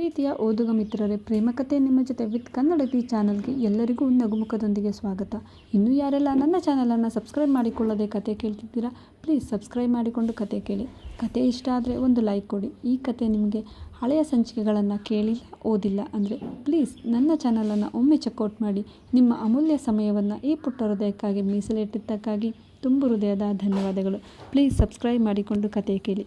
ಪ್ರೀತಿಯ ಓದುಗ ಮಿತ್ರರೇ ಪ್ರೇಮಕತೆ ನಿಮ್ಮ ಜೊತೆ ವಿತ್ ಕನ್ನಡತಿ ಚಾನಲ್ಗೆ ಎಲ್ಲರಿಗೂ ನಗುಮುಖದೊಂದಿಗೆ ಸ್ವಾಗತ. ಇನ್ನೂ ಯಾರೆಲ್ಲ ನನ್ನ ಚಾನಲನ್ನು ಸಬ್ಸ್ಕ್ರೈಬ್ ಮಾಡಿಕೊಳ್ಳದೆ ಕತೆ ಕೇಳ್ತಿದ್ದೀರಾ, ಪ್ಲೀಸ್ ಸಬ್ಸ್ಕ್ರೈಬ್ ಮಾಡಿಕೊಂಡು ಕತೆ ಕೇಳಿ. ಕತೆ ಇಷ್ಟ ಆದರೆ ಒಂದು ಲೈಕ್ ಕೊಡಿ. ಈ ಕತೆ ನಿಮಗೆ ಹಳೆಯ ಸಂಚಿಕೆಗಳನ್ನು ಕೇಳಿಲ್ಲ, ಓದಿಲ್ಲ ಅಂದರೆ ಪ್ಲೀಸ್ ನನ್ನ ಚಾನಲನ್ನು ಒಮ್ಮೆ ಚೆಕ್ಔಟ್ ಮಾಡಿ. ನಿಮ್ಮ ಅಮೂಲ್ಯ ಸಮಯವನ್ನು ಈ ಪುಟ್ಟ ಹೃದಯಕ್ಕಾಗಿ ಮೀಸಲಿಟ್ಟಿದ್ದಕ್ಕಾಗಿ ತುಂಬು ಹೃದಯದ ಧನ್ಯವಾದಗಳು. ಪ್ಲೀಸ್ ಸಬ್ಸ್ಕ್ರೈಬ್ ಮಾಡಿಕೊಂಡು ಕತೆ ಕೇಳಿ.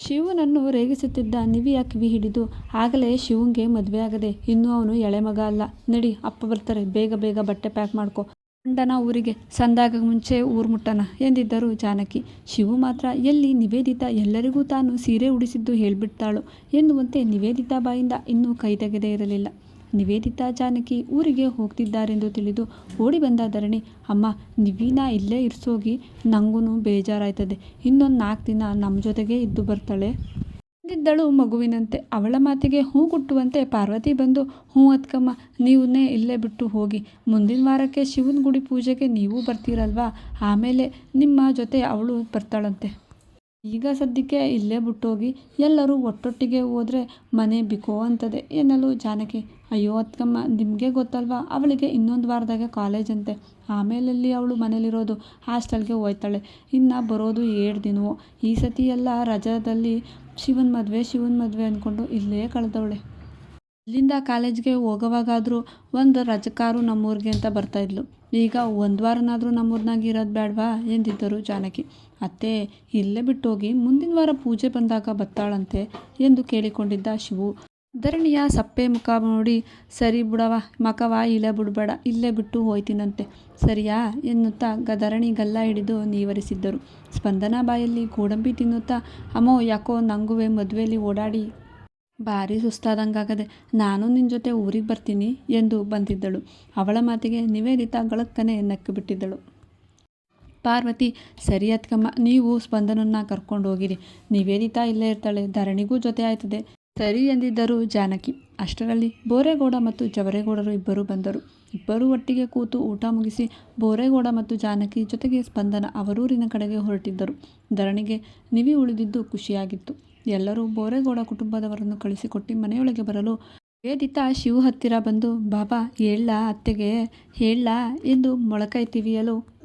ಶಿವನನ್ನು ರೇಗಿಸುತ್ತಿದ್ದ ನಿವಿಯ ಕಿವಿ ಹಿಡಿದು, ಆಗಲೇ ಶಿವಂಗೆ ಮದುವೆ ಆಗದೆ, ಇನ್ನೂ ಅವನು ಎಳೆ ಮಗ ಅಲ್ಲ. ನಡಿ, ಅಪ್ಪ ಬರ್ತಾರೆ. ಬೇಗ ಬೇಗ ಬಟ್ಟೆ ಪ್ಯಾಕ್ ಮಾಡ್ಕೊ. ಗಂಡನ ಊರಿಗೆ. ಸಂದಾಗ ಮುಂಚೆ ಊರು ಮುಟ್ಟನ ಎಂದಿದ್ದರು ಜಾನಕಿ. ಶಿವು ಮಾತ್ರ, ಎಲ್ಲಿ ನಿವೇದಿತ ಎಲ್ಲರಿಗೂ ತಾನು ಸೀರೆ ಉಡಿಸಿದ್ದು ಹೇಳ್ಬಿಡ್ತಾಳು ಎನ್ನುವಂತೆ ನಿವೇದಿತಾ ಬಾಯಿಂದ ಇನ್ನೂ ಕೈ ತೆಗೆದೇ ಇರಲಿಲ್ಲ. ನಿವೇದಿತಾ ಜಾನಕಿ ಊರಿಗೆ ಹೋಗ್ತಿದ್ದಾರೆಂದು ತಿಳಿದು ಓಡಿ ಬಂದ ಧರಣಿ, ಅಮ್ಮ, ನಿವೀನ ಇಲ್ಲೇ ಇರಿಸೋಗಿ ನನಗೂ ಬೇಜಾರಾಯ್ತದೆ. ಇನ್ನೊಂದು ನಾಲ್ಕು ದಿನ ನಮ್ಮ ಜೊತೆಗೆ ಇದ್ದು ಬರ್ತಾಳೆ. ಬಂದಿದ್ದಳು ಮಗುವಿನಂತೆ. ಅವಳ ಮಾತಿಗೆ ಹೂ ಕುಟ್ಟುವಂತೆ ಪಾರ್ವತಿ ಬಂದು, ಹ್ಞೂ ಅತ್ಕಮ್ಮ, ನೀವನ್ನೇ ಇಲ್ಲೇ ಬಿಟ್ಟು ಹೋಗಿ. ಮುಂದಿನ ವಾರಕ್ಕೆ ಶಿವನ ಗುಡಿ ಪೂಜೆಗೆ ನೀವು ಬರ್ತೀರಲ್ವಾ? ಆಮೇಲೆ ನಿಮ್ಮ ಜೊತೆ ಅವಳು ಬರ್ತಾಳಂತೆ. ಈಗ ಸದ್ಯಕ್ಕೆ ಇಲ್ಲೇ ಬಿಟ್ಟೋಗಿ ಎಲ್ಲರೂ ಒಟ್ಟೊಟ್ಟಿಗೆ ಹೋದರೆ ಮನೆ ಬಿಕೋ ಅಂತದೆ. ಏನಲ್ಲೂ ಜಾನಕಿ, ಅಯ್ಯೋ ಅತ್ಕಮ್ಮ, ನಿಮಗೆ ಗೊತ್ತಲ್ವಾ? ಅವಳಿಗೆ ಇನ್ನೊಂದು ವಾರದಾಗ ಕಾಲೇಜ್ ಅಂತೆ. ಆಮೇಲಲ್ಲಿ ಅವಳು ಮನೇಲಿರೋದು ಹಾಸ್ಟೆಲ್ಗೆ ಹೋಯ್ತಾಳೆ. ಇನ್ನು ಬರೋದು ಏಳು ದಿನವೋ. ಈ ಸತಿ ಎಲ್ಲ ರಜಾದಲ್ಲಿ ಶಿವನ ಮದುವೆ ಶಿವನ ಮದುವೆ ಅಂದ್ಕೊಂಡು ಇಲ್ಲೇ ಕಳೆದವಳೆ. ಇಲ್ಲಿಂದ ಕಾಲೇಜ್ಗೆ ಹೋಗೋವಾಗಾದರೂ ಒಂದು ರಜಕಾರು ನಮ್ಮೂರಿಗೆ ಅಂತ ಬರ್ತಾಯಿದ್ಲು ಈಗ ಒಂದು ವಾರನಾದರೂ ನಮ್ಮೂರ್ನಾಗ ಇರೋದು ಬೇಡವಾ ಎಂದಿದ್ದರು ಜಾನಕಿ. ಅತ್ತೆ, ಇಲ್ಲೇ ಬಿಟ್ಟೋಗಿ ಮುಂದಿನ ವಾರ ಪೂಜೆ ಬಂದಾಗ ಬತ್ತಾಳಂತೆ ಎಂದು ಕೇಳಿಕೊಂಡಿದ್ದ ಶಿವು. ಧರಣಿಯ ಸಪ್ಪೆ ಮುಖ ನೋಡಿ, ಸರಿ ಬಿಡವ ಮಕವ ಇಲ್ಲೇ ಬಿಡಬೇಡ, ಇಲ್ಲೇ ಬಿಟ್ಟು ಹೋಯ್ತೀನಂತೆ. ಸರಿಯಾ? ಎನ್ನುತ್ತಾ ಧರಣಿ ಗಲ್ಲ ಹಿಡಿದು ನೀವರಿಸಿದ್ದರು. ಸ್ಪಂದನ ಬಾಯಲ್ಲಿ ಗೋಡಂಬಿ ತಿನ್ನುತ್ತಾ, ಅಮ್ಮೋ, ಯಾಕೋ ನಂಗುವೆ ಮದುವೆಯಲ್ಲಿ ಓಡಾಡಿ ಭಾರಿ ಸುಸ್ತಾದಂಗಾಗದೆ ನಾನು ನಿನ್ನ ಜೊತೆ ಊರಿಗೆ ಬರ್ತೀನಿ ಎಂದು ಬಂದಿದ್ದಳು. ಅವಳ ಮಾತಿಗೆ ನಿವೇದಿತ ಗಳಕ್ಕನೆ ನಕ್ಕು ಬಿಟ್ಟಿದ್ದಳು. ಪಾರ್ವತಿ, ಸರಿ ಅತ್ಕಮ್ಮ, ನೀವು ಸ್ಪಂದನನ್ನ ಕರ್ಕೊಂಡು ಹೋಗಿರಿ. ನಿವೇದಿತಾ ಇಲ್ಲೇ ಇರ್ತಾಳೆ, ಧರಣಿಗೂ ಜೊತೆ ಆಯ್ತದೆ. ಸರಿ ಎಂದಿದ್ದರು ಜಾನಕಿ, ಅಷ್ಟರಲ್ಲಿ ಬೋರೇಗೌಡ ಮತ್ತು ಜವರೇಗೌಡರು ಇಬ್ಬರು ಬಂದರು. ಇಬ್ಬರೂ ಒಟ್ಟಿಗೆ ಕೂತು ಊಟ ಮುಗಿಸಿ ಬೋರೇಗೌಡ ಮತ್ತು ಜಾನಕಿ ಜೊತೆಗೆ ಸ್ಪಂದನ ಅವರೂರಿನ ಕಡೆಗೆ ಹೊರಟಿದ್ದರು. ಧರಣಿಗೆ ನಿವಿ ಉಳಿದಿದ್ದು ಖುಷಿಯಾಗಿತ್ತು. ಎಲ್ಲರೂ ಬೋರೇಗೌಡ ಕುಟುಂಬದವರನ್ನು ಕಳಿಸಿಕೊಟ್ಟು ಮನೆಯೊಳಗೆ ಬರಲು. ವೇದಿತಾ ಶಿವು ಹತ್ತಿರ ಬಂದು, ಬಾಬಾ, ಹೇಳ ಅತ್ತೆಗೆ, ಹೇಳ ಎಂದು ಮೊಳಕೈ ತಿವಿಯಲು.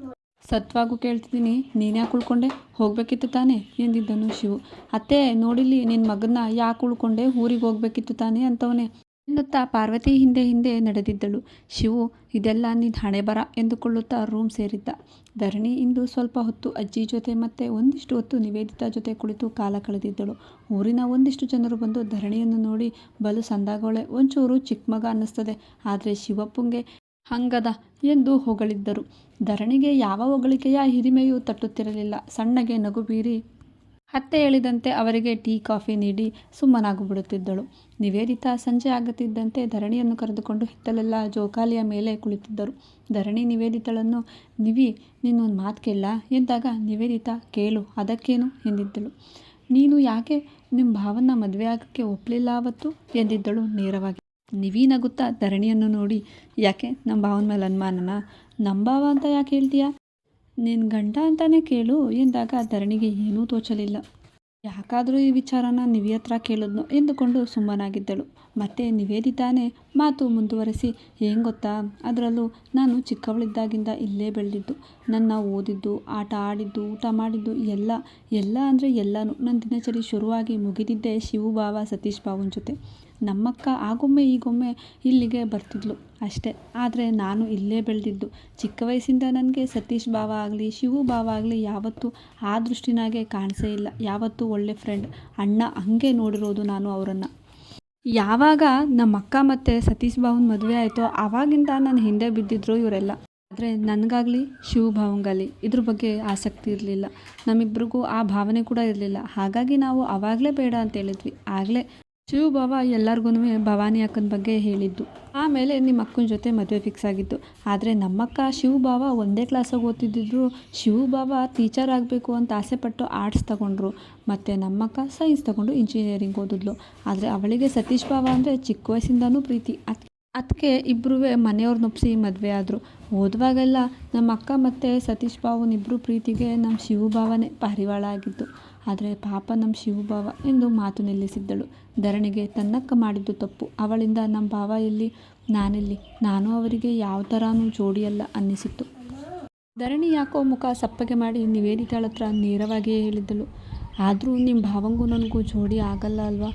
ಸತ್ವಾಗೂ ಕೇಳ್ತಿದ್ದೀನಿ ನೀನ್ಯಾಕೆ ಉಳ್ಕೊಂಡೆ? ಹೋಗಬೇಕಿತ್ತು ತಾನೆ? ಎಂದಿದ್ದನು ಶಿವು. ಅತ್ತೆ ನೋಡಿಲಿ ನಿನ್ನ ಮಗನ ಯಾಕೆ ಉಳ್ಕೊಂಡೆ? ಊರಿಗೆ ಹೋಗ್ಬೇಕಿತ್ತು ತಾನೆ? ಅಂತವನೇ. ಎನ್ನುತ್ತಾ ಪಾರ್ವತಿ ಹಿಂದೆ ಹಿಂದೆ ನಡೆದಿದ್ದಳು. ಶಿವು, ಇದೆಲ್ಲ ಹಣೆ ಬರ ಎಂದುಕೊಳ್ಳುತ್ತಾ ರೂಮ್ ಸೇರಿದ್ದ. ಧರಣಿ, ಇಂದು ಸ್ವಲ್ಪ ಹೊತ್ತು ಅಜ್ಜಿ ಜೊತೆ ಮತ್ತೆ ಒಂದಿಷ್ಟು ಹೊತ್ತು ನಿವೇದಿತಾ ಜೊತೆ ಕುಳಿತು ಕಾಲ ಕಳೆದಿದ್ದಳು. ಊರಿನ ಒಂದಿಷ್ಟು ಜನರು ಬಂದು ಧರಣಿಯನ್ನು ನೋಡಿ, ಬಲು ಸಂದಾಗೋಳೆ, ಒಂಚೂರು ಚಿಕ್ಕ ಮಗ ಅನ್ನಿಸ್ತದೆ. ಆದರೆ ಶಿವಪ್ಪಂಗೆ ಹಂಗದ ಎಂದು ಹೊಗಳಿದ್ದರು. ಧರಣಿಗೆ ಯಾವ ಹೊಗಳಿಕೆಯ ಹಿರಿಮೆಯೂ ತಟ್ಟುತ್ತಿರಲಿಲ್ಲ. ಸಣ್ಣಗೆ ನಗು ಬೀರಿ ಅತ್ತೆ ಹೇಳಿದಂತೆ ಅವರಿಗೆ ಟೀ, ಕಾಫಿ ನೀಡಿ ಸುಮ್ಮನಾಗಿಬಿಡುತ್ತಿದ್ದಳು. ನಿವೇದಿತಾ ಸಂಜೆ ಆಗುತ್ತಿದ್ದಂತೆ ಧರಣಿಯನ್ನು ಕರೆದುಕೊಂಡು ಹಿತ್ತಲೆಲ್ಲ ಜೋಕಾಲಿಯ ಮೇಲೆ ಕುಳಿತಿದ್ದರು. ಧರಣಿ ನಿವೇದಿತಳನ್ನು, ನಿವಿ, ನಿನ್ನೊಂದು ಮಾತು ಕೇಳ ಎಂದಾಗ ನಿವೇದಿತಾ, ಕೇಳು, ಅದಕ್ಕೇನು? ಎಂದಿದ್ದಳು. ನೀನು ಯಾಕೆ ನಿಮ್ಮ ಭಾವನ ಮದುವೆ ಆಗೋಕ್ಕೆ ಒಪ್ಪಲಿಲ್ಲ ಅವತ್ತು ಎಂದಿದ್ದಳು ನೇರವಾಗಿ. ನಿವಿ ನಗುತ್ತಾ ಧರಣಿಯನ್ನು ನೋಡಿ, ಯಾಕೆ? ನಮ್ಮ ಭಾವನ ಮೇಲೆ ಅನುಮಾನನ? ನಮ್ಮ ಭಾವ ಅಂತ ಯಾಕೆ ಹೇಳ್ತೀಯಾ? ನಿನ್ನ ಗಂಡ ಅಂತಾನೆ ಕೇಳು ಎಂದಾಗ ಧರಣಿಗೆ ಏನೂ ತೋಚಲಿಲ್ಲ. ಯಾಕಾದರೂ ಈ ವಿಚಾರನ ನಿವಿ ಹತ್ರ ಕೇಳಿದ್ನು ಎಂದುಕೊಂಡು ಸುಮ್ಮನಾಗಿದ್ದಳು. ಮತ್ತೆ ನಿವೇದಿತಾನೆ ಮಾತು ಮುಂದುವರೆಸಿ, ಏನು ಗೊತ್ತಾ? ಅದರಲ್ಲೂ ನಾನು ಚಿಕ್ಕವಳಿದ್ದಾಗಿಂದ ಇಲ್ಲೇ ಬೆಳೆದಿದ್ದು. ನನ್ನ ಓದಿದ್ದು, ಆಟ ಆಡಿದ್ದು, ಊಟ ಮಾಡಿದ್ದು, ಎಲ್ಲ ಎಲ್ಲ ಅಂದರೆ ಎಲ್ಲನೂ. ನನ್ನ ದಿನಚರಿ ಶುರುವಾಗಿ ಮುಗಿದಿದ್ದೇ ಶಿವು ಭಾವ ಸತೀಶ್ ಬಾವನ ಜೊತೆ. ನಮ್ಮಕ್ಕ ಆಗೊಮ್ಮೆ ಈಗೊಮ್ಮೆ ಇಲ್ಲಿಗೆ ಬರ್ತಿದ್ಲು ಅಷ್ಟೇ. ಆದರೆ ನಾನು ಇಲ್ಲೇ ಬೆಳೆದಿದ್ದು. ಚಿಕ್ಕ ವಯಸ್ಸಿಂದ ನನಗೆ ಸತೀಶ್ ಭಾವ ಆಗಲಿ, ಶಿವು ಭಾವ ಆಗಲಿ ಯಾವತ್ತೂ ಆ ದೃಷ್ಟಿನಾಗೆ ಕಾಣಿಸೇ ಇಲ್ಲ. ಯಾವತ್ತೂ ಒಳ್ಳೆ ಫ್ರೆಂಡ್ ಅಣ್ಣ ಹಂಗೆ ನೋಡಿರೋದು ನಾನು ಅವರನ್ನು. ಯಾವಾಗ ನಮ್ಮ ಅಕ್ಕ ಮತ್ತು ಸತೀಶ್ ಭಾವನ ಮದುವೆ ಆಯಿತೋ ಆವಾಗಿಂದ ನಾನು ಹಿಂದೆ ಬಿದ್ದಿದ್ರು ಇವರೆಲ್ಲ. ಆದರೆ ನನಗಾಗಲಿ ಶಿವ ಭಾವಂಗಾಗಲಿ ಇದ್ರ ಬಗ್ಗೆ ಆಸಕ್ತಿ ಇರಲಿಲ್ಲ. ನಮ್ಮಿಬ್ರಿಗೂ ಆ ಭಾವನೆ ಕೂಡ ಇರಲಿಲ್ಲ. ಹಾಗಾಗಿ ನಾವು ಆವಾಗಲೇ ಬೇಡ ಅಂತ ಹೇಳಿದ್ವಿ. ಆಗಲೇ ಶಿವ ಬಾವ ಎಲ್ಲರಿಗೂ ಭವಾನಿ ಅಕ್ಕನ ಬಗ್ಗೆ ಹೇಳಿದ್ದು. ಆಮೇಲೆ ನಿಮ್ಮ ಅಕ್ಕನ ಜೊತೆ ಮದುವೆ ಫಿಕ್ಸ್ ಆಗಿತ್ತು ಆದರೆ ನಮ್ಮಕ್ಕ ಶಿವ ಬಾವ ಒಂದೇ ಕ್ಲಾಸಾಗಿ ಓದ್ತಿದ್ದಿದ್ರು. ಶಿವ ಬಾವ ಟೀಚರ್ ಆಗಬೇಕು ಅಂತ ಆಸೆಪಟ್ಟು ಆರ್ಟ್ಸ್ ತಗೊಂಡ್ರು. ಮತ್ತು ನಮ್ಮಕ್ಕ ಸೈನ್ಸ್ ತಗೊಂಡು ಇಂಜಿನಿಯರಿಂಗ್ ಓದಿದ್ಲು. ಆದರೆ ಅವಳಿಗೆ ಸತೀಶ್ ಬಾವ ಅಂದರೆ ಚಿಕ್ಕ ವಯಸ್ಸಿಂದನೂ ಪ್ರೀತಿ. ಅದು ಅದಕ್ಕೆ ಇಬ್ಬರೂ ಮನೆಯವ್ರನ್ನೊಪ್ಸಿ ಮದುವೆ ಆದರು. ಓದುವಾಗೆಲ್ಲ ನಮ್ಮ ಅಕ್ಕ ಮತ್ತು ಸತೀಶ್ ಬಾವನ ಇಬ್ಬರು ಪ್ರೀತಿಗೆ ನಮ್ಮ ಶಿವು ಭಾವನೇ ಪಾರಿವಾಳ ಆಗಿತ್ತು ಆದರೆ ಪಾಪ ನಮ್ಮ ಶಿವಭಾವ ಎಂದು ಮಾತು ನಿಲ್ಲಿಸಿದ್ದಳು. ಧರಣಿಗೆ ತನ್ನಕ್ಕ ಮಾಡಿದ್ದು ತಪ್ಪು. ಅವಳಿಂದ ನಮ್ಮ ಭಾವ ಎಲ್ಲಿ? ನಾನೆಲ್ಲಿ? ನಾನು ಅವರಿಗೆ ಯಾವ ಥರನೂ ಜೋಡಿಯಲ್ಲ ಅನ್ನಿಸಿತ್ತು. ಧರಣಿ ಯಾಕೋ ಮುಖ ಸಪ್ಪಗೆ ಮಾಡಿ ನಿವೇದಿತಾಳ ಹತ್ರ ನೇರವಾಗಿಯೇ ಹೇಳಿದ್ದಳು. ಆದರೂ ನಿಮ್ಮ ಭಾವಂಗೂ ನನಗೂ ಜೋಡಿ ಆಗಲ್ಲ ಅಲ್ವಾ?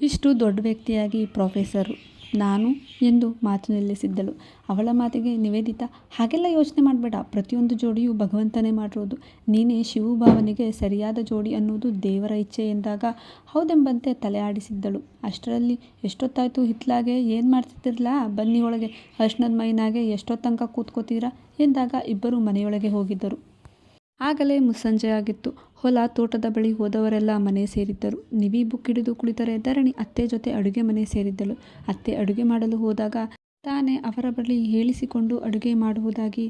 ಇಷ್ಟು ದೊಡ್ಡ ವ್ಯಕ್ತಿಯಾಗಿ ಪ್ರೊಫೆಸರು ನಾನು ಎಂದು ಮಾತು ನಿಲ್ಲಿಸಿದ್ದಳು. ಅವಳ ಮಾತಿಗೆ ನಿವೇದಿತಾ, ಹಾಗೆಲ್ಲ ಯೋಚನೆ ಮಾಡಬೇಡ. ಪ್ರತಿಯೊಂದು ಜೋಡಿಯು ಭಗವಂತನೇ ಮಾಡಿರೋದು. ನೀನೇ ಶಿವಭಾವನಿಗೆ ಸರಿಯಾದ ಜೋಡಿ ಅನ್ನೋದು ದೇವರ ಇಚ್ಛೆ ಎಂದಾಗ ಹೌದೆಂಬಂತೆ ತಲೆ ಆಡಿಸಿದ್ದಳು. ಅಷ್ಟರಲ್ಲಿ ಎಷ್ಟೊತ್ತಾಯಿತು ಹಿತ್ಲಾಗೆ? ಏನು ಮಾಡ್ತಿದ್ದಿರಲ್ಲ ಬನ್ನಿ ಒಳಗೆ. ಅರ್ಶನದ ಮೈನಾಗೆ ಎಷ್ಟೊತ್ತಂಕ ಕೂತ್ಕೋತೀರಾ? ಎಂದಾಗ ಇಬ್ಬರು ಮನೆಯೊಳಗೆ ಹೋಗಿದ್ದರು. ಆಗಲೇ ಮುಸ್ಸಂಜೆಯಾಗಿತ್ತು ಹೊಲ ತೋಟದ ಬಳಿ ಹೋದವರೆಲ್ಲ ಮನೆ ಸೇರಿದ್ದರು. ನಿವಿ ಬುಕ್ ಹಿಡಿದು ಕುಳಿತರೆ ಧರಣಿ ಅತ್ತೆ ಜೊತೆ ಅಡುಗೆ ಮನೆ ಸೇರಿದ್ದಳು. ಅತ್ತೆ ಅಡುಗೆ ಮಾಡಲು ಹೋದಾಗ ತಾನೇ ಅವರ ಬಳಿ ಹೇಳಿಸಿಕೊಂಡು ಅಡುಗೆ ಮಾಡುವುದಾಗಿ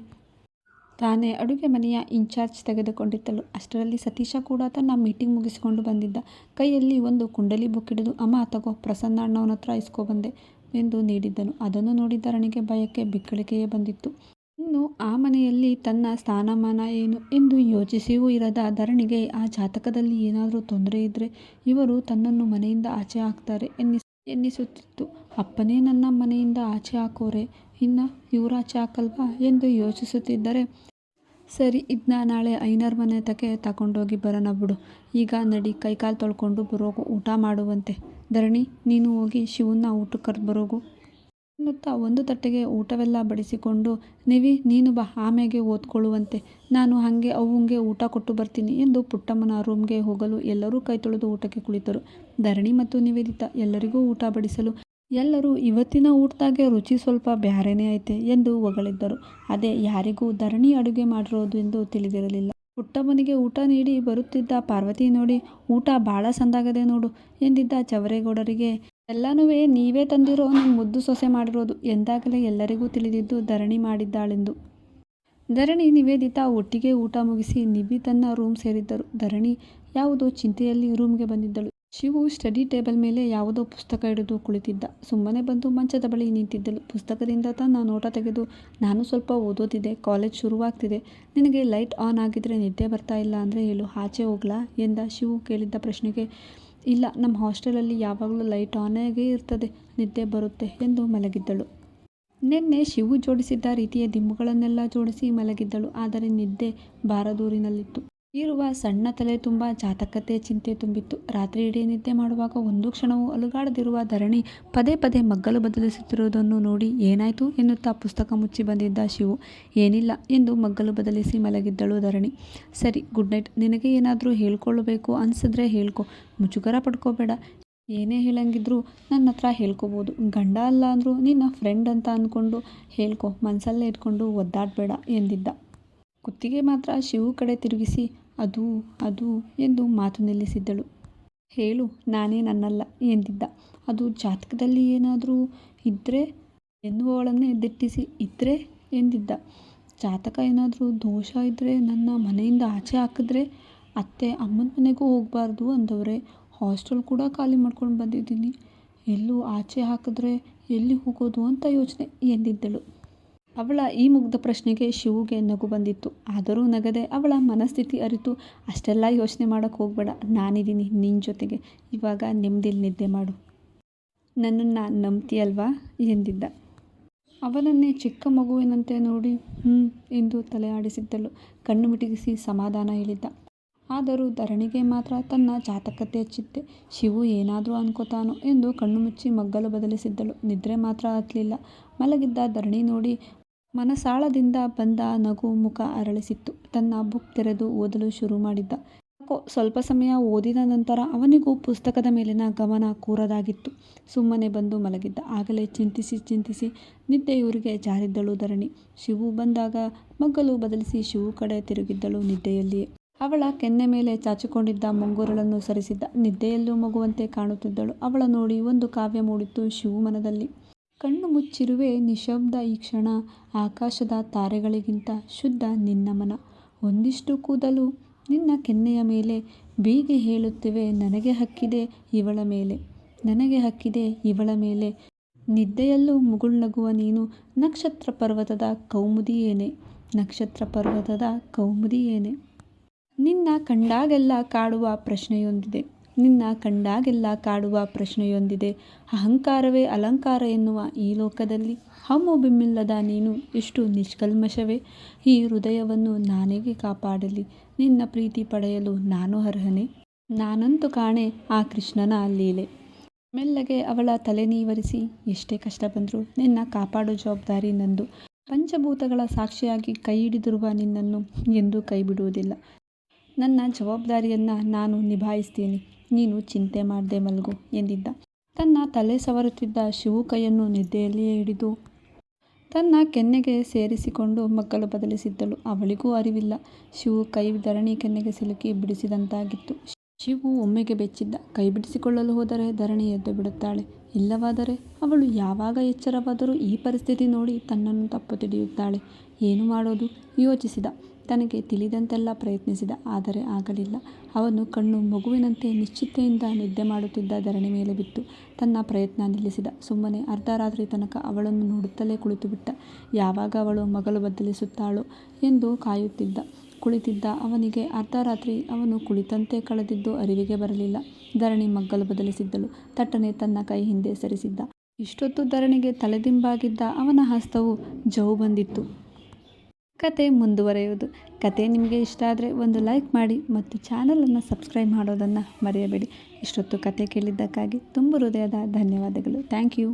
ತಾನೇ ಅಡುಗೆ ಮನೆಯ ಇನ್ಚಾರ್ಜ್ ತೆಗೆದುಕೊಂಡಿದ್ದಳು. ಅಷ್ಟರಲ್ಲಿ ಸತೀಶ ಕೂಡ ತನ್ನ ಮೀಟಿಂಗ್ ಮುಗಿಸಿಕೊಂಡು ಬಂದಿದ್ದ. ಕೈಯಲ್ಲಿ ಒಂದು ಕುಂಡಲಿ ಬುಕ್ ಹಿಡಿದು ಅಮ್ಮ, ತಗೋ, ಪ್ರಸನ್ನ ಅಣ್ಣವನ ಹತ್ರ ಇಸ್ಕೊಬಂದೆ ಎಂದು ನೀಡಿದ್ದನು. ಅದನ್ನು ನೋಡಿ ಧರಣಿಗೆ ಭಯಕ್ಕೆ ಬಿಕ್ಕಳಿಕೆಯೇ ಬಂದಿತ್ತು. ಇನ್ನು ಆ ಮನೆಯಲ್ಲಿ ತನ್ನ ಸ್ಥಾನಮಾನ ಏನು ಎಂದು ಯೋಚಿಸಿಯೂ ಇರದ ಧರಣಿಗೆ ಆ ಜಾತಕದಲ್ಲಿ ಏನಾದರೂ ತೊಂದರೆ ಇದ್ದರೆ ಇವರು ತನ್ನನ್ನು ಮನೆಯಿಂದ ಆಚೆ ಹಾಕ್ತಾರೆ ಎನ್ನಿಸ್, ಎನ್ನಿಸುತ್ತಿತ್ತು. ಅಪ್ಪನೇ ನನ್ನ ಮನೆಯಿಂದ ಆಚೆ ಹಾಕೋರೆ, ಇನ್ನು ಇವ್ರು ಆಚೆ ಹಾಕಲ್ವಾ? ಎಂದು ಯೋಚಿಸುತ್ತಿದ್ದರೆ, ಸರಿ ಇದನ್ನ ನಾಳೆ ಐನರ್ ಮನೆ ತಕ್ಕೆ ತಗೊಂಡೋಗಿ ಬರೋಣ ಬಿಡು. ಈಗ ನಡಿ, ಕೈಕಾಲು ತೊಳ್ಕೊಂಡು ಬರೋಗು ಊಟ ಮಾಡುವಂತೆ. ಧರಣಿ, ನೀನು ಹೋಗಿ ಶಿವನ್ನ ಊಟಕ್ಕೆ ಕರೆದು ಬರೋಗು. ಎನ್ನುತ್ತಾ ಒಂದು ತಟ್ಟೆಗೆ ಊಟವೆಲ್ಲ ಬಡಿಸಿಕೊಂಡು, ನಿವಿ, ನೀನು ಬಾ ಆಮೆಗೆ ಓದ್ಕೊಳ್ಳುವಂತೆ. ನಾನು ಹಾಗೆ ಅವಂಗೆ ಊಟ ಕೊಟ್ಟು ಬರ್ತೀನಿ ಎಂದು ಪುಟ್ಟಮ್ಮನ ರೂಮ್ಗೆ ಹೋಗಲು ಎಲ್ಲರೂ ಕೈ ತೊಳೆದು ಊಟಕ್ಕೆ ಕುಳಿತರು. ಧರಣಿ ಮತ್ತು ನಿವೇದಿತ ಎಲ್ಲರಿಗೂ ಊಟ ಬಡಿಸಲು, ಎಲ್ಲರೂ ಇವತ್ತಿನ ಊಟದಾಗೆ ರುಚಿ ಸ್ವಲ್ಪ ಬ್ಯಾರೇನೇ ಐತೆ ಎಂದು ಹೊಗಳಿದ್ದರು. ಅದೇ ಯಾರಿಗೂ ಧರಣಿ ಅಡುಗೆ ಮಾಡಿರೋದು ಎಂದು ತಿಳಿದಿರಲಿಲ್ಲ. ಪುಟ್ಟಮ್ಮನಿಗೆ ಊಟ ನೀಡಿ ಬರುತ್ತಿದ್ದ ಪಾರ್ವತಿ ನೋಡಿ, ಊಟ ಭಾಳ ಸಂದಾಗದೆ ನೋಡು ಎಂದಿದ್ದ ಚವರೇಗೌಡರಿಗೆ ಎಲ್ಲನೂ ನೀವೇ ತಂದಿರೋ ನಿಮ್ಮ ಮುದ್ದು ಸೊಸೆ ಮಾಡಿರೋದು ಎಂದಾಗಲೇ ಎಲ್ಲರಿಗೂ ತಿಳಿದಿದ್ದು ಧರಣಿ ಮಾಡಿದ್ದಾಳೆಂದು. ಧರಣಿ ನಿವೇದಿತಾ ಒಟ್ಟಿಗೆ ಊಟ ಮುಗಿಸಿ ನಿಬಿ ತನ್ನ ರೂಮ್ ಸೇರಿದ್ದರು. ಧರಣಿ ಯಾವುದೋ ಚಿಂತೆಯಲ್ಲಿ ರೂಮ್ಗೆ ಬಂದಿದ್ದಳು. ಶಿವು ಸ್ಟಡಿ ಟೇಬಲ್ ಮೇಲೆ ಯಾವುದೋ ಪುಸ್ತಕ ಹಿಡಿದು ಕುಳಿತಿದ್ದ. ಸುಮ್ಮನೆ ಬಂದು ಮಂಚದ ಬಳಿ ನಿಂತಿದ್ದಳು. ಪುಸ್ತಕದಿಂದ ತನ್ನ ನೋಟ ತೆಗೆದು, ನಾನು ಸ್ವಲ್ಪ ಓದೋದಿದೆ, ಕಾಲೇಜ್ ಶುರುವಾಗ್ತಿದೆ. ನಿನಗೆ ಲೈಟ್ ಆನ್ ಆಗಿದ್ರೆ ನಿದ್ದೆ ಬರ್ತಾ ಇಲ್ಲ ಅಂದರೆ ಹೇಳು. ಆಚೆ ಹೋಗ್ಲಾ? ಎಂದ ಶಿವು ಕೇಳಿದ್ದ ಪ್ರಶ್ನೆಗೆ ಇಲ್ಲ ನಮ್ಮ ಹಾಸ್ಟೆಲಲ್ಲಿ ಯಾವಾಗಲೂ ಲೈಟ್ ಆನಾಗೇ ಇರ್ತದೆ, ನಿದ್ದೆ ಬರುತ್ತೆ ಎಂದು ಮಲಗಿದ್ದಳು. ನಿನ್ನೆ ಶಿವು ಜೋಡಿಸಿದ್ದ ರೀತಿಯ ದಿಂಬುಗಳನ್ನೆಲ್ಲ ಜೋಡಿಸಿ ಮಲಗಿದ್ದಳು, ಆದರೆ ನಿದ್ದೆ ಬಾರದೂರಿನಲ್ಲಿತ್ತು. ಇರುವ ಸಣ್ಣ ತಲೆ ತುಂಬ ಜಾತಕತೆ, ಚಿಂತೆ ತುಂಬಿತ್ತು. ರಾತ್ರಿ ಇಡೀ ನಿದ್ದೆ ಮಾಡುವಾಗ ಒಂದು ಕ್ಷಣವೂ ಅಲುಗಾಡದಿರುವ ಧರಣಿ ಪದೇ ಪದೇ ಮಗ್ಗಲು ಬದಲಿಸುತ್ತಿರುವುದನ್ನು ನೋಡಿ ಏನಾಯಿತು ಎನ್ನುತ್ತಾ ಪುಸ್ತಕ ಮುಚ್ಚಿ ಬಂದಿದ್ದ ಶಿವು. ಏನಿಲ್ಲ ಎಂದು ಮಗ್ಗಲು ಬದಲಿಸಿ ಮಲಗಿದ್ದಳು ಧರಣಿ. ಸರಿ, ಗುಡ್ ನೈಟ್. ನಿನಗೆ ಏನಾದರೂ ಹೇಳ್ಕೊಳ್ಳಬೇಕು ಅನಿಸಿದ್ರೆ ಹೇಳ್ಕೊ. ಮುಜುಗರ ಪಡ್ಕೋಬೇಡ. ಏನೇ ಹೇಳಂಗಿದ್ರು ನನ್ನ ಹತ್ರ ಹೇಳ್ಕೋಬೋದು. ಗಂಡ ಅಲ್ಲ ಅಂದರೂ ನಿನ್ನ ಫ್ರೆಂಡ್ ಅಂತ ಅಂದ್ಕೊಂಡು ಹೇಳ್ಕೊ. ಮನಸಲ್ಲೇ ಇಟ್ಕೊಂಡು ಒದ್ದಾಡಬೇಡ ಎಂದಿದ್ದ. ಕುತ್ತಿಗೆ ಮಾತ್ರ ಶಿವು ಕಡೆ ತಿರುಗಿಸಿ ಅದು ಅದು ಎಂದು ಮಾತು ನಿಲ್ಲಿಸಿದ್ದಳು. ಹೇಳು, ನಾನೇ ನನ್ನಲ್ಲ ಎಂದಿದ್ದ. ಅದು ಜಾತಕದಲ್ಲಿ ಏನಾದರೂ ಇದ್ದರೆ ಎನ್ನುವವಳನ್ನೇ ದಿಟ್ಟಿಸಿ ಇದ್ದರೆ ಎಂದಿದ್ದ. ಜಾತಕ ಏನಾದರೂ ದೋಷ ಇದ್ದರೆ ನನ್ನ ಮನೆಯಿಂದ ಆಚೆ ಹಾಕಿದ್ರೆ ಅತ್ತೆ ಅಮ್ಮನ ಮನೆಗೂ ಹೋಗಬಾರ್ದು ಅಂದವರೆ. ಹಾಸ್ಟೆಲ್ ಕೂಡ ಖಾಲಿ ಮಾಡ್ಕೊಂಡು ಬಂದಿದ್ದೀನಿ. ಎಲ್ಲೂ ಆಚೆ ಹಾಕಿದ್ರೆ ಎಲ್ಲಿ ಹೋಗೋದು ಅಂತ ಯೋಚನೆ ಎಂದಿದ್ದಳು. ಅವಳ ಈ ಮುಗ್ಧ ಪ್ರಶ್ನೆಗೆ ಶಿವುಗೆ ನಗು ಬಂದಿತ್ತು. ಆದರೂ ನಗದೆ ಅವಳ ಮನಸ್ಥಿತಿ ಅರಿತು, ಅಷ್ಟೆಲ್ಲ ಯೋಚನೆ ಮಾಡೋಕ್ಕೆ ಹೋಗಬೇಡ, ನಾನಿದ್ದೀನಿ ನಿನ್ನ ಜೊತೆಗೆ. ಇವಾಗ ನೆಮ್ಮದಿಲಿ ನಿದ್ದೆ ಮಾಡು. ನನ್ನನ್ನು ನಂಬ್ತೀಯಲ್ವಾ? ಎಂದಿದ್ದ. ಅವನನ್ನೇ ಚಿಕ್ಕ ಮಗುವಿನಂತೆ ನೋಡಿ ಹ್ಞೂ ಎಂದು ತಲೆ ಆಡಿಸಿದ್ದಳು. ಕಣ್ಣು ಮಿಟುಗಿಸಿ ಸಮಾಧಾನ ಹೇಳಿದ್ದ. ಆದರೂ ಧರಣಿಗೆ ಮಾತ್ರ ತನ್ನ ಜಾತಕತೆ ಹಚ್ಚಿದ್ದೆ ಶಿವು ಏನಾದರೂ ಅನ್ಕೋತಾನೋ ಎಂದು ಕಣ್ಣು ಮುಚ್ಚಿ ಮಗ್ಗಲು ಬದಲಿಸಿದ್ದಳು. ನಿದ್ರೆ ಮಾತ್ರ ಹತ್ತಲಿಲ್ಲ ಮಲಗಿದ್ದ ಧರಣಿ ನೋಡಿ ಮನಸಾಳದಿಂದ ಬಂದ ನಗು ಮುಖ ಅರಳಿಸಿತ್ತು. ತನ್ನ ಬುಕ್ ತೆರೆದು ಓದಲು ಶುರು ಮಾಡಿದ್ದ. ಸ್ವಲ್ಪ ಸಮಯ ಓದಿದ ನಂತರ ಅವನಿಗೂ ಪುಸ್ತಕದ ಮೇಲಿನ ಗಮನ ಕೂರದಾಗಿತ್ತು. ಸುಮ್ಮನೆ ಬಂದು ಮಲಗಿದ್ದ. ಆಗಲೇ ಚಿಂತಿಸಿ ಚಿಂತಿಸಿ ನಿದ್ದೆಯೂರಿಗೆ ಜಾರಿದ್ದಳು ಧರಣಿ. ಶಿವು ಬಂದಾಗ ಮಗ್ಗಲು ಬದಲಿಸಿ ಶಿವು ಕಡೆ ತಿರುಗಿದ್ದಳು ನಿದ್ದೆಯಲ್ಲಿಯೇ. ಅವಳ ಕೆನ್ನೆ ಮೇಲೆ ಚಾಚಿಕೊಂಡಿದ್ದ ಮುಂಗುರಳನ್ನು ಸರಿಸಿದ್ದ. ನಿದ್ದೆಯಲ್ಲೂ ಮಗುವಂತೆ ಕಾಣುತ್ತಿದ್ದಳು. ಅವಳ ನೋಡಿ ಒಂದು ಕಾವ್ಯ ಮೂಡಿತ್ತು ಶಿವು ಮನದಲ್ಲಿ. ಕಣ್ಣು ಮುಚ್ಚಿರುವೆ ನಿಶಬ್ದ ಈ ಕ್ಷಣ. ಆಕಾಶದ ತಾರೆಗಳಿಗಿಂತ ಶುದ್ಧ ನಿನ್ನ ಮನ. ಒಂದಿಷ್ಟು ಕೂದಲು ನಿನ್ನ ಕೆನ್ನೆಯ ಮೇಲೆ. ಬೀಗೆ ಹೇಳುತ್ತಿವೆ, ನನಗೆ ಹಕ್ಕಿದೆ ಇವಳ ಮೇಲೆ. ನನಗೆ ಹಕ್ಕಿದೆ ಇವಳ ಮೇಲೆ. ನಿದ್ದೆಯಲ್ಲೂ ಮುಗುಳ್ನಗುವ ನೀನು ನಕ್ಷತ್ರ ಪರ್ವತದ ಕೌಮುದಿಯೇನೆ. ನಕ್ಷತ್ರ ಪರ್ವತದ ಕೌಮುದಿಯೇನೆ. ನಿನ್ನ ಕಂಡಾಗೆಲ್ಲ ಕಾಡುವ ಪ್ರಶ್ನೆಯೊಂದಿದೆ. ನಿನ್ನ ಕಂಡಾಗೆಲ್ಲ ಕಾಡುವ ಪ್ರಶ್ನೆಯೊಂದಿದೆ. ಅಹಂಕಾರವೇ ಅಲಂಕಾರ ಎನ್ನುವ ಈ ಲೋಕದಲ್ಲಿ. ಹಮ್ಮು ಬಿಮ್ಮಿಲ್ಲದ ನೀನು ಎಷ್ಟು ನಿಷ್ಕಲ್ಮಶವೇ. ಈ ಹೃದಯವನ್ನು ನಾನೇಗೆ ಕಾಪಾಡಲಿ. ನಿನ್ನ ಪ್ರೀತಿ ಪಡೆಯಲು ನಾನು ಅರ್ಹನೆ. ನಾನಂತೂ ಕಾಣೆ ಆ ಕೃಷ್ಣನ ಲೀಲೆ. ಮೆಲ್ಲಗೆ ಅವಳ ತಲೆ ನೀವರಿಸಿ, ಎಷ್ಟೇ ಕಷ್ಟ ಬಂದರೂ ನಿನ್ನ ಕಾಪಾಡೋ ಜವಾಬ್ದಾರಿ ನಂದು. ಪಂಚಭೂತಗಳ ಸಾಕ್ಷಿಯಾಗಿ ಕೈ ಹಿಡಿದಿರುವ ನಿನ್ನನ್ನು ಎಂದೂ ಕೈ ಬಿಡುವುದಿಲ್ಲ. ನನ್ನ ಜವಾಬ್ದಾರಿಯನ್ನು ನಾನು ನಿಭಾಯಿಸ್ತೀನಿ. ನೀನು ಚಿಂತೆ ಮಾಡದೆ ಮಲಗು ಎಂದಿದ್ದ. ತನ್ನ ತಲೆ ಸವರುತ್ತಿದ್ದ ಶಿವು ಕೈಯನ್ನು ನಿದ್ದೆಯಲ್ಲಿಯೇ ಹಿಡಿದು ತನ್ನ ಕೆನ್ನೆಗೆ ಸೇರಿಸಿಕೊಂಡು ಮಕ್ಕಳು ಬದಲಿಸಿದ್ದಳು. ಅವಳಿಗೂ ಅರಿವಿಲ್ಲ. ಶಿವು ಕೈ ಧರಣಿ ಕೆನ್ನೆಗೆ ಸಿಲುಕಿ ಬಿಡಿಸಿದಂತಾಗಿತ್ತು. ಶಿವು ಒಮ್ಮೆಗೆ ಬೆಚ್ಚಿದ್ದ. ಕೈ ಬಿಡಿಸಿಕೊಳ್ಳಲು ಹೋದರೆ ಧರಣಿ ಎದ್ದು ಬಿಡುತ್ತಾಳೆ. ಇಲ್ಲವಾದರೆ ಅವಳು ಯಾವಾಗ ಎಚ್ಚರವಾದರೂ ಈ ಪರಿಸ್ಥಿತಿ ನೋಡಿ ತನ್ನನ್ನು ತಪ್ಪು ತಿಳಿಯುತ್ತಾಳೆ. ಏನು ಮಾಡೋದು? ಯೋಚಿಸಿದ. ತನಗೆ ತಿಳಿದಂತೆಲ್ಲ ಪ್ರಯತ್ನಿಸಿದ. ಆದರೆ ಆಗಲಿಲ್ಲ. ಅವನು ಕಣ್ಣು ಮಗುವಿನಂತೆ ನಿಶ್ಚಿತೆಯಿಂದ ನಿದ್ದೆ ಮಾಡುತ್ತಿದ್ದ ಧರಣಿ ಮೇಲೆ ಬಿತ್ತು. ತನ್ನ ಪ್ರಯತ್ನ ನಿಲ್ಲಿಸಿದ. ಸುಮ್ಮನೆ ಅರ್ಧ ರಾತ್ರಿ ತನಕ ಅವಳನ್ನು ನೋಡುತ್ತಲೇ ಕುಳಿತುಬಿಟ್ಟ. ಯಾವಾಗ ಅವಳು ಮಗಳು ಬದಲಿಸುತ್ತಾಳೋ ಎಂದು ಕಾಯುತ್ತಿದ್ದ. ಕುಳಿತಿದ್ದ ಅವನಿಗೆ ಅರ್ಧ ರಾತ್ರಿ ಅವನು ಕುಳಿತಂತೆ ಕಳೆದಿದ್ದು ಅರಿವಿಗೆ ಬರಲಿಲ್ಲ. ಧರಣಿ ಮಗ್ಗಲು ಬದಲಿಸಿದ್ದಳು. ತಟ್ಟನೆ ತನ್ನ ಕೈ ಹಿಂದೆ ಸರಿಸಿದ್ದ. ಇಷ್ಟೊತ್ತು ಧರಣಿಗೆ ತಲೆದಿಂಬಾಗಿದ್ದ ಅವನ ಹಸ್ತವು ಜವು ಬಂದಿತ್ತು. ಕತೆ ಮುಂದುವರೆಯುವುದು. ಕತೆ ನಿಮಗೆ ಇಷ್ಟ ಆದರೆ ಒಂದು ಲೈಕ್ ಮಾಡಿ ಮತ್ತು ಚಾನಲನ್ನು ಸಬ್ಸ್ಕ್ರೈಬ್ ಮಾಡೋದನ್ನು ಮರೆಯಬೇಡಿ. ಇಷ್ಟೊತ್ತು ಕತೆ ಕೇಳಿದ್ದಕ್ಕಾಗಿ ತುಂಬ ಹೃದಯದ ಧನ್ಯವಾದಗಳು. Thank you.